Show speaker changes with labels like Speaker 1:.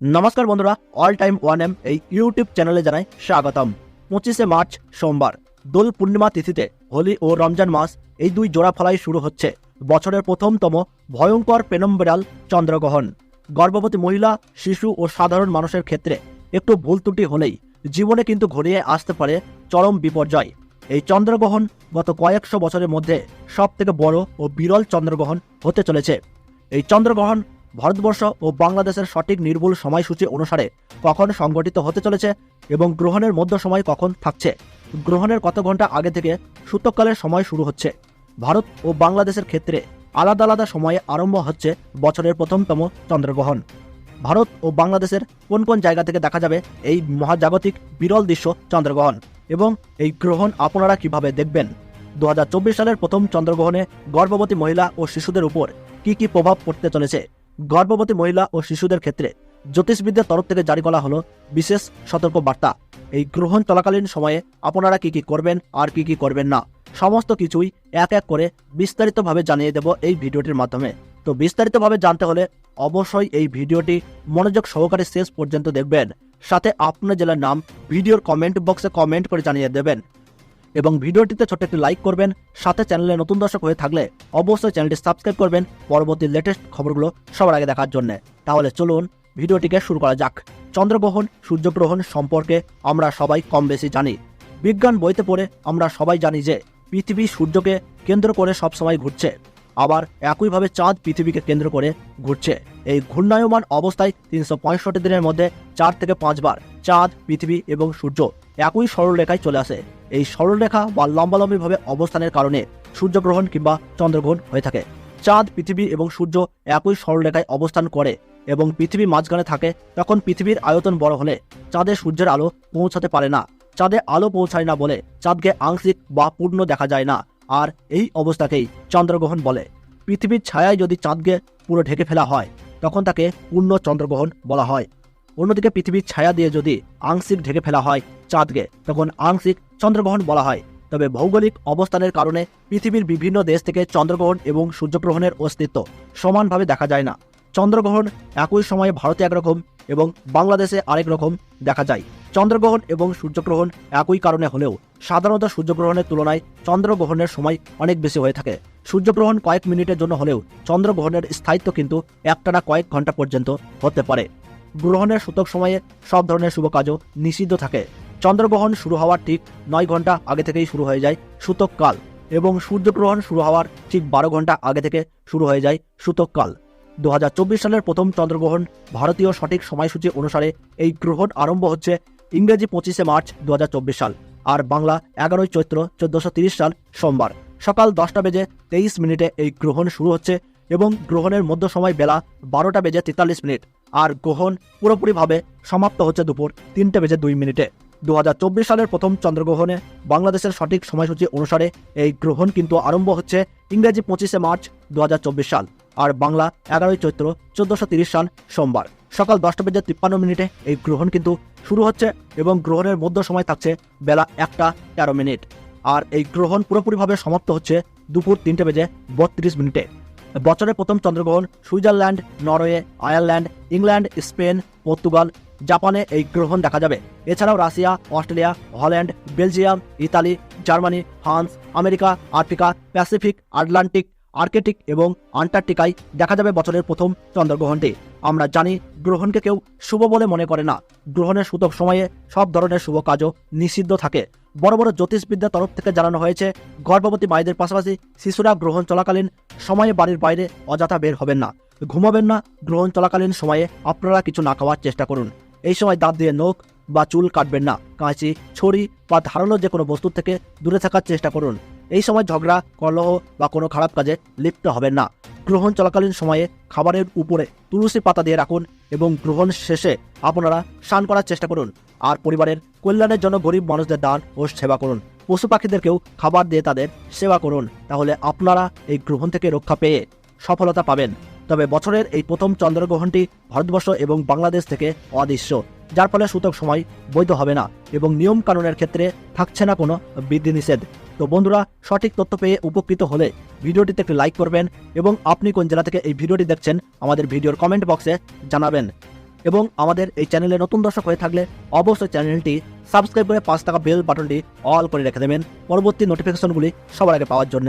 Speaker 1: নমস্কার বন্ধুরা all time one M এই ইউটিউব চ্যানেলে জানাই স্বাগতম। পঁচিশে মার্চ সোমবার, দোল পূর্ণিমা তিথিতে হোলি ও রমজান মাস এই দুই জোড়া ফলাই শুরু হচ্ছে। বছরের প্রথমতম ভয়ঙ্কর পেনম্বেরাল চন্দ্রগ্রহণ। গর্ভবতী মহিলা, শিশু ও সাধারণ মানুষের ক্ষেত্রে একটু ভুল ত্রুটি হলেই জীবনে কিন্তু ঘনিয়ে আসতে পারে চরম বিপর্যয়। এই চন্দ্রগ্রহণ গত কয়েকশো বছরের মধ্যে সব থেকে বড় ও বিরল চন্দ্রগ্রহণ হতে চলেছে। এই চন্দ্রগ্রহণ ভারতবর্ষ ও বাংলাদেশের সঠিক নির্ভুল সময়সূচি অনুসারে কখন সংগঠিত হতে চলেছে এবং গ্রহণের মধ্য সময় কখন থাকছে? গ্রহণের কত ঘণ্টা আগে থেকে সূতককালের সময় শুরু হচ্ছে? ভারত ও বাংলাদেশের ক্ষেত্রে আলাদা আলাদা সময়ে আরম্ভ হচ্ছে বছরের প্রথমতম চন্দ্রগ্রহণ। ভারত ও বাংলাদেশের কোন কোন জায়গা থেকে দেখা যাবে এই মহাজাগতিক বিরল দৃশ্য চন্দ্রগ্রহণ এবং এই গ্রহণ আপনারা কীভাবে দেখবেন? দু হাজার চব্বিশ সালের প্রথম চন্দ্রগ্রহণে গর্ভবতী মহিলা ও শিশুদের উপর কি কি প্রভাব পড়তে চলেছে? গর্ভবতী মহিলা ও শিশুদের ক্ষেত্রে জ্যোতিষবিদদের তরফ থেকে জারি করা হলো বিশেষ সতর্ক বার্তা এই গ্রহণ চলাকালীন সময়ে আপনারা কি কি করবেন আর কি কি করবেন না, সমস্ত কিছুই এক এক করে বিস্তারিতভাবে জানিয়ে দেব এই ভিডিওটির মাধ্যমে। তো বিস্তারিতভাবে জানতে হলে অবশ্যই এই ভিডিওটি মনোযোগ সহকারে শেষ পর্যন্ত দেখবেন। সাথে আপনার জেলার নাম ভিডিওর কমেন্ট বক্সে কমেন্ট করে জানিয়ে দেবেন। এবং ভিডিওটিতে ছোট্ট একটি লাইক করবেন, সাথে চ্যানেলে নতুন দর্শক হয়ে থাকলে অবশ্যই চ্যানেলটি সাবস্ক্রাইব করবেন পরবর্তী লেটেস্ট খবরগুলো সবার আগে দেখার জন্য। তাহলে চলুন, ভিডিওটিকে শুরু করা যাক। চন্দ্রগ্রহণ, সূর্যগ্রহণ সম্পর্কে আমরা সবাই কম বেশি জানি। বিজ্ঞান বইতে পড়ে আমরা সবাই জানি যে, পৃথিবী সূর্যকে কেন্দ্র করে সবসময় ঘুরছে। আবার একইভাবে চাঁদ পৃথিবীকে কেন্দ্র করে ঘুরছে। এই ঘূর্ণায়মান অবস্থায় তিনশো পঁয়ষট্টি দিনের মধ্যে চার থেকে পাঁচবার চাঁদ, পৃথিবী এবং সূর্য একই সরলরেখায় চলে আসে। এই সরলরেখা বা লম্বালম্বিভাবে অবস্থানের কারণে সূর্যগ্রহণ কিংবা চন্দ্রগ্রহণ হয়ে থাকে। চাঁদ, পৃথিবী এবং সূর্য একই সরলরেখায় অবস্থান করে এবং পৃথিবী মাঝখানে থাকে, তখন পৃথিবীর আয়তন বড় হলে চাঁদে সূর্যের আলো পৌঁছাতে পারে না। চাঁদে আলো পৌঁছায় না বলে চাঁদকে আংশিক বা পূর্ণ দেখা যায় না, আর এই অবস্থাকেই চন্দ্রগ্রহণ বলে। পৃথিবীর ছায়ায় যদি চাঁদকে পুরো ঢেকে ফেলা হয়, তখন তাকে পূর্ণ চন্দ্রগ্রহণ বলা হয়। অন্যদিকে পৃথিবীর ছায়া দিয়ে যদি আংশিক ঢেকে ফেলা হয় চাঁদকে, তখন আংশিক চন্দ্রগ্রহণ বলা হয়। তবে ভৌগোলিক অবস্থানের কারণে পৃথিবীর বিভিন্ন দেশ থেকে চন্দ্রগ্রহণ এবং সূর্যগ্রহণের অস্তিত্ব সমানভাবে দেখা যায় না। চন্দ্রগ্রহণ একই সময়ে ভারতে একরকম এবং বাংলাদেশে আরেক রকম দেখা যায়। চন্দ্রগ্রহণ এবং সূর্যগ্রহণ একই কারণে হলেও সাধারণত সূর্যগ্রহণের তুলনায় চন্দ্রগ্রহণের সময় অনেক বেশি হয়ে থাকে। সূর্যগ্রহণ কয়েক মিনিটের জন্য হলেও চন্দ্রগ্রহণের স্থায়িত্ব কিন্তু একটানা কয়েক ঘণ্টা পর্যন্ত হতে পারে। গ্রহণের সূতক সময়ে সব ধরনের শুভ কাজও নিষিদ্ধ থাকে। চন্দ্রগ্রহণ শুরু হওয়ার ঠিক নয় ঘণ্টা আগে থেকেই শুরু হয়ে যায় সূতক কাল এবং সূর্যগ্রহণ শুরু হওয়ার ঠিক বারো ঘণ্টা আগে থেকে শুরু হয়ে যায় সূতক কাল দু সালের প্রথম চন্দ্রগ্রহণ ভারতীয় সঠিক সময়সূচি অনুসারে এই গ্রহণ আরম্ভ হচ্ছে ইংরেজি পঁচিশে মার্চ দু হাজার চব্বিশ সাল আর বাংলা এগারোই চৈত্র চোদ্দশো সাল সোমবার। সকাল দশটা বেজে তেইশ মিনিটে এই গ্রহণ শুরু হচ্ছে এবং গ্রহণের মধ্য সময় বেলা বারোটা বেজে তেতাল্লিশ মিনিট আর গ্রহণ পুরোপুরিভাবে সমাপ্ত হচ্ছে দুপুর তিনটে বেজে দুই মিনিটে। দু হাজার চব্বিশ সালের প্রথম চন্দ্রগ্রহণে বাংলাদেশের সঠিক সময়সূচি অনুসারে এই গ্রহণ কিন্তু আরম্ভ হচ্ছে ইংরেজি পঁচিশে মার্চ দু হাজার চব্বিশ সাল আর বাংলা এগারোই চৈত্র চোদ্দশো সাল সোমবার। সকাল দশটা বেজে তিপ্পান্ন মিনিটে এই গ্রহণ কিন্তু শুরু হচ্ছে এবং গ্রহণের মধ্য সময় থাকছে বেলা একটা তেরো মিনিট। আর এই গ্রহণ পুরোপুরিভাবে সমাপ্ত হচ্ছে দুপুর তিনটে বেজে বত্রিশ মিনিটে। বছরের প্রথম চন্দ্রগ্রহণ Switzerland, Norway, Ireland, England, Spain, Portugal জাপানে এই গ্রহণ দেখা যাবে। এছাড়াও Russia, Australia, Holland, Belgium, Italy, Germany, France, America, Africa, Pacific, Atlantic, Arctic এবং আন্টার্কটিকায় দেখা যাবে বছরের প্রথম চন্দ্রগ্রহণটি। আমরা জানি, গ্রহণকে কেউ শুভ বলে মনে করে না। গ্রহণের সূতক সময়ে সব ধরনের শুভ কাজও নিষিদ্ধ থাকে। বড় বড় জ্যোতিষবিদ্যার তরফ থেকে জানানো হয়েছে, গর্ভবতী মায়েদের পাশাপাশি শিশুরা গ্রহণ চলাকালীন সময়ে বাড়ির বাইরে অযথা বের হবেন না। ঘুমাবেন না, গ্রহণ চলাকালীন সময়ে আপনারা কিছু না খাওয়ার চেষ্টা করুন। এই সময় দাঁত দিয়ে নখ বা চুল কাটবেন না। কাঁচি ছড়ি বা ধারালো যে কোনো বস্তু থেকে দূরে থাকার চেষ্টা করুন। এই সময় ঝগড়া, কলহ বা কোনো খারাপ কাজে লিপ্ত হবেন না। গ্রহণ চলাকালীন সময়ে খাবারের উপরে তুলসী পাতা দিয়ে রাখুন এবং গ্রহণ শেষে আপনারা স্নান করার চেষ্টা করুন। আর পরিবারের কল্যাণের জন্য গরিব মানুষদের দান ও সেবা করুন। পশু পাখিদেরকেও খাবার দিয়ে তাদের সেবা করুন। তাহলে আপনারা এই গ্রহণ থেকে রক্ষা পেয়ে সফলতা পাবেন। তবে বছরের এই প্রথম চন্দ্রগ্রহণটি ভারতবর্ষ এবং বাংলাদেশ থেকে অদৃশ্য, যার ফলে সূতক সময় বৈধ হবে না এবং নিয়ম কানুনের ক্ষেত্রে থাকছে না কোনো বিধিনিষেধ। তো বন্ধুরা, সঠিক তথ্য পেয়ে উপকৃত হলে ভিডিওটিতে একটি লাইক করবেন এবং আপনি কোন জেলা থেকে এই ভিডিওটি দেখছেন আমাদের ভিডিওর কমেন্ট বক্সে জানাবেন। এবং আমাদের এই চ্যানেলে নতুন দর্শক হয়ে থাকলে অবশ্যই চ্যানেলটি সাবস্ক্রাইব করে পাঁচ টাকা বেল বাটনটি অল করে রেখে দেবেন। পরবর্তী নোটিফিকেশনগুলি সবার আগে পাওয়ার জন্য।